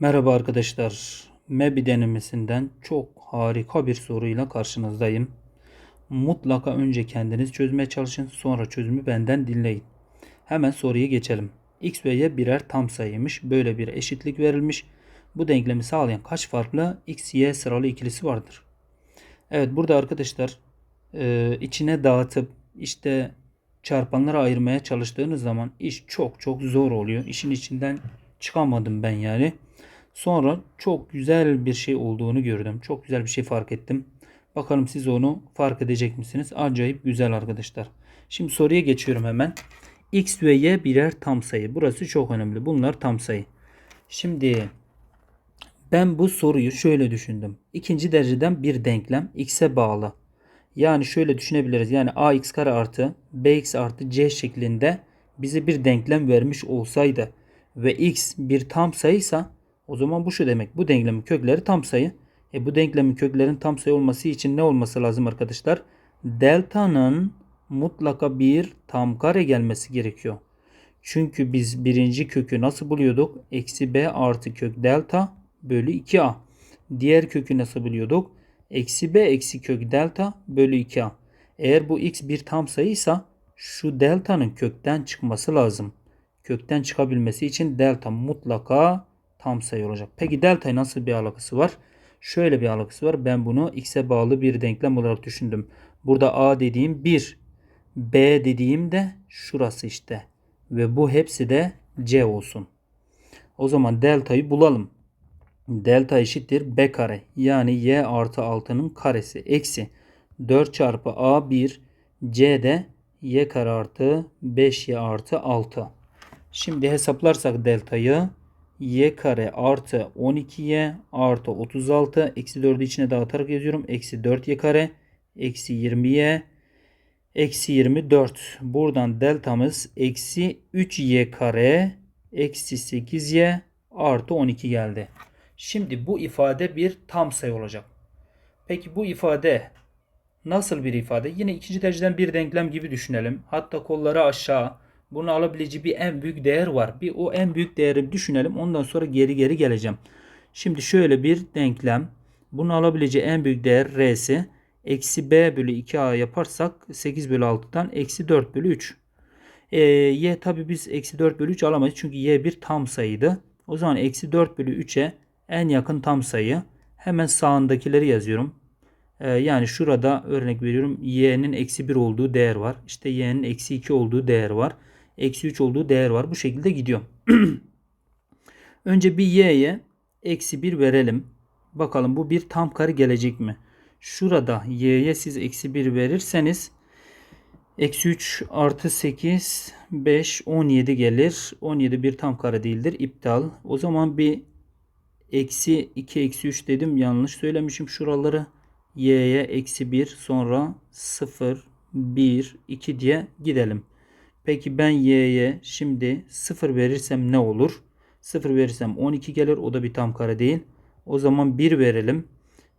Merhaba arkadaşlar. MEBI denemesinden çok harika bir soruyla karşınızdayım. Mutlaka önce kendiniz çözmeye çalışın, sonra çözümü benden dinleyin. Hemen soruya geçelim. X ve Y birer tam sayıymış. Böyle bir eşitlik verilmiş. Bu denklemi sağlayan kaç farklı X, Y sıralı ikilisi vardır? Evet burada arkadaşlar e, içine dağıtıp işte çarpanlara ayırmaya çalıştığınız zaman iş çok çok zor oluyor. İşin içinden çıkamadım ben yani. Sonra çok güzel bir şey olduğunu gördüm. Çok güzel bir şey fark ettim. Bakalım siz onu fark edecek misiniz? Acayip güzel arkadaşlar. Şimdi soruya geçiyorum hemen. X ve Y birer tam sayı. Burası çok önemli. Bunlar tam sayı. Şimdi ben bu soruyu şöyle düşündüm. İkinci dereceden bir denklem x'e bağlı. Yani şöyle düşünebiliriz. Yani ax kare artı bx artı c şeklinde bize bir denklem vermiş olsaydı ve x bir tam sayıysa o zaman bu şu demek. Bu denklemin kökleri tam sayı. E bu denklemin köklerin tam sayı olması için ne olması lazım arkadaşlar? Delta'nın mutlaka bir tam kare gelmesi gerekiyor. Çünkü biz birinci kökü nasıl buluyorduk? Eksi b artı kök delta bölü 2a. Diğer kökü nasıl buluyorduk? Eksi b eksi kök delta bölü 2a. Eğer bu x bir tam sayıysa şu delta'nın kökten çıkması lazım. Kökten çıkabilmesi için delta mutlaka tam sayı olacak. Peki delta nasıl bir alakası var? Şöyle bir alakası var. Ben bunu x'e bağlı bir denklem olarak düşündüm. Burada a dediğim 1. B dediğim de şurası işte. Ve bu hepsi de c olsun. O zaman deltayı bulalım. Delta eşittir b kare. Yani y artı 6'nın karesi. Eksi 4 çarpı a1 c de y kare artı 5y artı 6. Şimdi hesaplarsak deltayı y kare artı 12y artı 36 eksi 4'ü içine dağıtarak yazıyorum. Eksi 4y kare eksi 20y eksi 24. Buradan deltamız eksi 3y kare eksi 8y artı 12 geldi. Şimdi bu ifade bir tam sayı olacak. Peki bu ifade nasıl bir ifade? Yine ikinci dereceden bir denklem gibi düşünelim. Hatta kolları aşağı bunu alabileceği bir en büyük değer var. Bir o en büyük değeri düşünelim. Ondan sonra geri geri geleceğim. Şimdi şöyle bir denklem. Bunu alabileceği en büyük değer r'si. Eksi b bölü 2a yaparsak 8 bölü 6'dan eksi 4 bölü 3. E, y tabi biz eksi 4 bölü 3 alamayız. Çünkü y bir tam sayıydı. O zaman eksi 4 bölü 3'e en yakın tam sayı. Hemen sağındakileri yazıyorum. E, yani şurada örnek veriyorum y'nin eksi 1 olduğu değer var. İşte y'nin eksi 2 olduğu değer var eksi 3 olduğu değer var. Bu şekilde gidiyor. Önce bir y'ye eksi 1 verelim. Bakalım bu bir tam kare gelecek mi? Şurada y'ye siz eksi 1 verirseniz eksi 3 artı 8 5 17 gelir. 17 bir tam kare değildir. İptal. O zaman bir eksi 2 eksi 3 dedim. Yanlış söylemişim şuraları. y'ye eksi 1 sonra 0 1 2 diye gidelim. Peki ben y'ye şimdi 0 verirsem ne olur? 0 verirsem 12 gelir. O da bir tam kare değil. O zaman 1 verelim.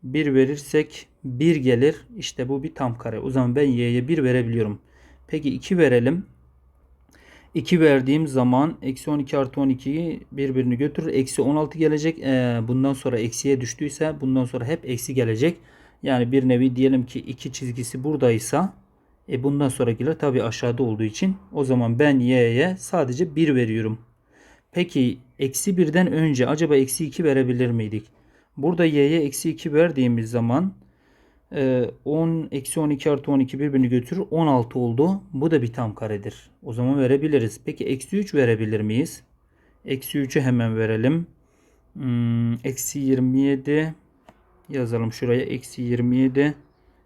1 verirsek 1 gelir. İşte bu bir tam kare. O zaman ben y'ye 1 verebiliyorum. Peki 2 verelim. 2 verdiğim zaman eksi 12 artı 12'yi birbirini götürür. Eksi 16 gelecek. Ee, bundan sonra eksiye düştüyse bundan sonra hep eksi gelecek. Yani bir nevi diyelim ki 2 çizgisi buradaysa e bundan sonrakiler tabi aşağıda olduğu için o zaman ben y'ye sadece 1 veriyorum. Peki eksi 1'den önce acaba eksi 2 verebilir miydik? Burada y'ye eksi 2 verdiğimiz zaman 10 e, eksi 12 artı 12 birbirini götürür 16 oldu. Bu da bir tam karedir. O zaman verebiliriz. Peki eksi 3 verebilir miyiz? Eksi 3'ü hemen verelim. Hmm, eksi 27 yazalım şuraya. Eksi 27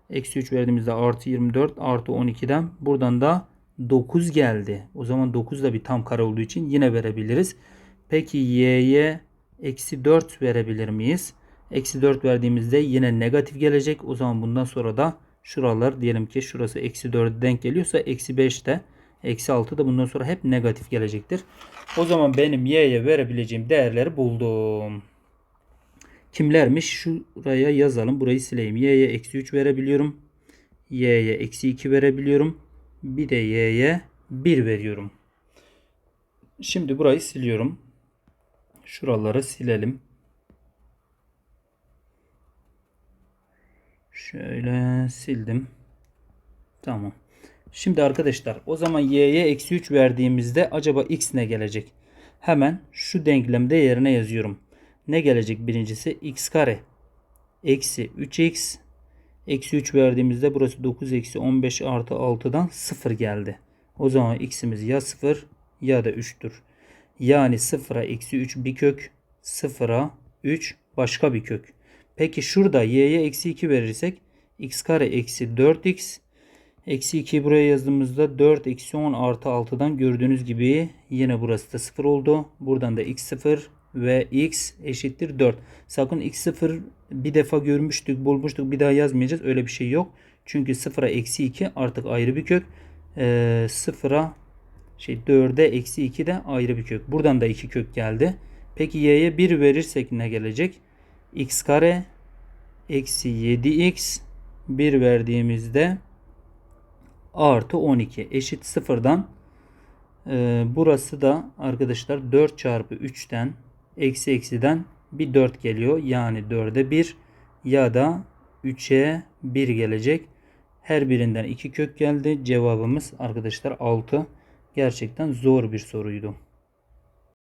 Eksi 3 verdiğimizde artı 24 artı 12'den buradan da 9 geldi. O zaman 9 da bir tam kare olduğu için yine verebiliriz. Peki y'ye eksi 4 verebilir miyiz? Eksi 4 verdiğimizde yine negatif gelecek. O zaman bundan sonra da şuralar diyelim ki şurası eksi 4'e denk geliyorsa eksi 5 de eksi 6 da bundan sonra hep negatif gelecektir. O zaman benim y'ye verebileceğim değerleri buldum kimlermiş? Şuraya yazalım. Burayı sileyim. Y'ye eksi 3 verebiliyorum. Y'ye eksi 2 verebiliyorum. Bir de Y'ye 1 veriyorum. Şimdi burayı siliyorum. Şuraları silelim. Şöyle sildim. Tamam. Şimdi arkadaşlar o zaman y'ye eksi 3 verdiğimizde acaba x ne gelecek? Hemen şu denklemde yerine yazıyorum. Ne gelecek birincisi? x kare eksi 3x eksi 3 verdiğimizde burası 9 eksi 15 artı 6'dan 0 geldi. O zaman x'imiz ya 0 ya da 3'tür. Yani 0'a eksi 3 bir kök 0'a 3 başka bir kök. Peki şurada y'ye eksi 2 verirsek x kare eksi 4x eksi 2'yi buraya yazdığımızda 4 eksi 10 artı 6'dan gördüğünüz gibi yine burası da 0 oldu. Buradan da x 0 ve x eşittir 4. Sakın x 0 bir defa görmüştük bulmuştuk bir daha yazmayacağız. Öyle bir şey yok. Çünkü 0'a eksi 2 artık ayrı bir kök. Ee, 0'a şey 4'e eksi 2 de ayrı bir kök. Buradan da 2 kök geldi. Peki y'ye 1 verirsek ne gelecek? x kare eksi 7x 1 verdiğimizde artı 12 eşit sıfırdan e, burası da arkadaşlar 4 çarpı 3'ten eksi eksiden bir 4 geliyor. Yani 4'e 1 ya da 3'e 1 gelecek. Her birinden 2 kök geldi. Cevabımız arkadaşlar 6. Gerçekten zor bir soruydu.